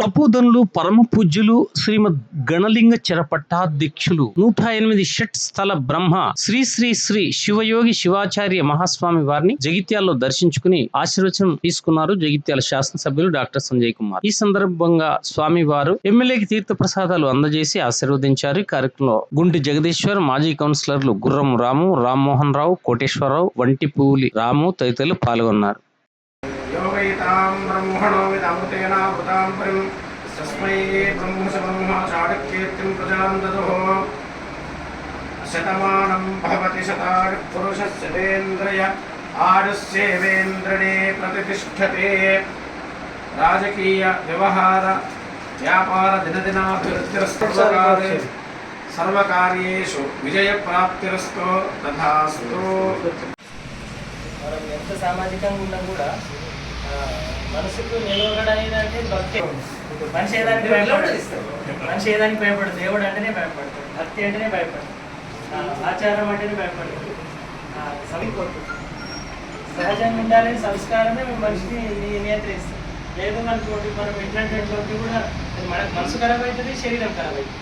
తపోధనులు పరమ పూజ్యులు శ్రీమద్ గణలింగ చెరపట్టాధ్యక్షులు. నూట ఎనిమిది షట్ స్థల బ్రహ్మ శ్రీ శ్రీ శ్రీ శివయోగి శివాచార్య మహాస్వామి వారిని జగిత్యాల్లో దర్శించుకుని ఆశీర్వచనం తీసుకున్నారు జగిత్యాల శాసనసభ్యులు డాక్టర్ సంజయ్ కుమార్. ఈ సందర్భంగా స్వామి వారు ఎమ్మెల్యేకి తీర్థ ప్రసాదాలు అందజేసి ఆశీర్వదించారు. ఈ కార్యక్రమంలో గుంటి జగదీశ్వర్ మాజీ కౌన్సిలర్లు గుర్రం రాము రామ్మోహన్ రావు కోటేశ్వరరావు వంటిపూలి రాము తదితరులు పాల్గొన్నారు. యోగయితాం బ్రహ్మణో విదమృతేనావృతాం పరిం తస్మై బ్రహ్మస బ్రహ్మ చాణక్యేత్తిం ప్రజాం దదుః శతమానం భవతి శతార్ పురుషస్యేంద్రియ ఆయుష్యేవేంద్రణే ప్రతిష్టతే రాజకీయ వ్యవహార వ్యాపార దినదినాభివృద్ధిరస్తు సర్వకార్యేషు విజయప్రాప్తిరస్తు తథాస్తు మనం ఎంత సామాజికంగా ఉన్నా కూడా ఆ, మనసుకు నిలవగడనేది అంటే భక్తి మనిషి ఏదానికి భయపడదు మనిషి ఏదానికి భయపడదు దేవుడు అంటేనే భయపడతాడు. భక్తి అంటేనే భయపడదు ఆ, ఆచారం అంటేనే భయపడదు ఆ, సహజంగా ఉండాలని సంస్కారమే మనిషిని నియంత్రిస్తుంది. లేదు మనకు మనం ఎట్లాంటి కూడా మనకు మనసు ఖరాబ్ అవుతుంది శరీరం ఖరాబ్ అవుతుంది.